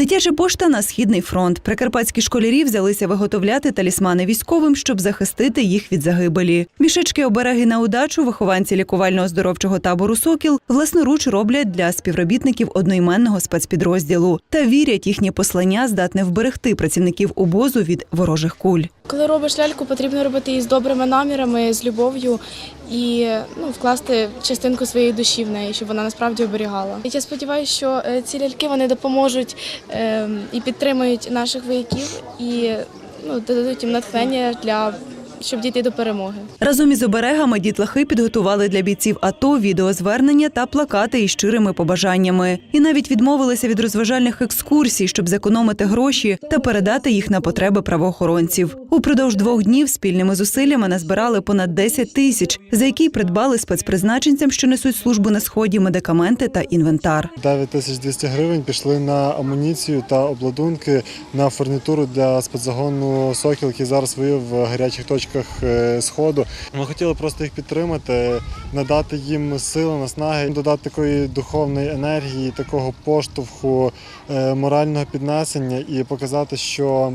Дитяча пошта на східний фронт. Прикарпатські школярі взялися виготовляти талісмани військовим, щоб захистити їх від загибелі. Мішечки обереги на удачу вихованці лікувально-оздоровчого табору Сокіл власноруч роблять для співробітників одноіменного спецпідрозділу та вірять, їхнє послання здатне вберегти працівників обозу від ворожих куль. Коли робиш ляльку, потрібно робити її з добрими намірами, з любов'ю і ну, вкласти частинку своєї душі в неї, щоб вона насправді оберігала. Я сподіваюся, що е, ці ляльки вони допоможуть е, і підтримують наших вояків і ну, додадуть їм натхнення для щоб дійти до перемоги. Разом із оберегами дітлахи підготували для бійців АТО відеозвернення та плакати із щирими побажаннями. І навіть відмовилися від розважальних екскурсій, щоб зекономити гроші та передати їх на потреби правоохоронців. Упродовж двох днів спільними зусиллями назбирали понад 10 тисяч, за які придбали спецпризначенцям, що несуть службу на сході, медикаменти та інвентар. 9200 гривень пішли на амуніцію та обладунки на фурнітуру для спецзагону Сокіл, який зараз воює в гарячих точках е, сходу. Ми хотіли просто їх підтримати, надати їм сили, наснаги, додати такої духовної енергії, такого поштовху, е, морального піднесення і показати, що.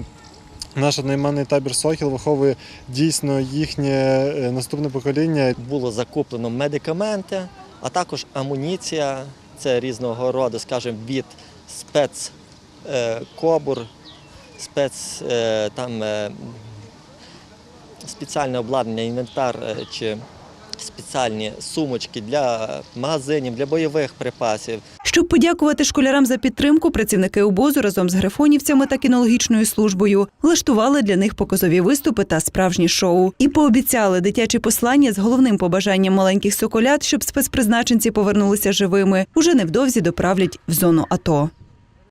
Наш одноіменний табір Сокіл виховує дійсно їхнє е, наступне покоління. було закуплено медикаменти, а також амуніція. Це різного роду, скажімо, від спецкобур, спец там спеціальне обладнання, інвентар е, чи спеціальні сумочки для магазинів, для бойових припасів. Щоб подякувати школярам за підтримку, працівники обозу разом з грифонівцями та кінологічною службою влаштували для них показові виступи та справжні шоу. І пообіцяли дитячі послання з головним побажанням маленьких соколят, щоб спецпризначенці повернулися живими. Уже невдовзі доправлять в зону АТО.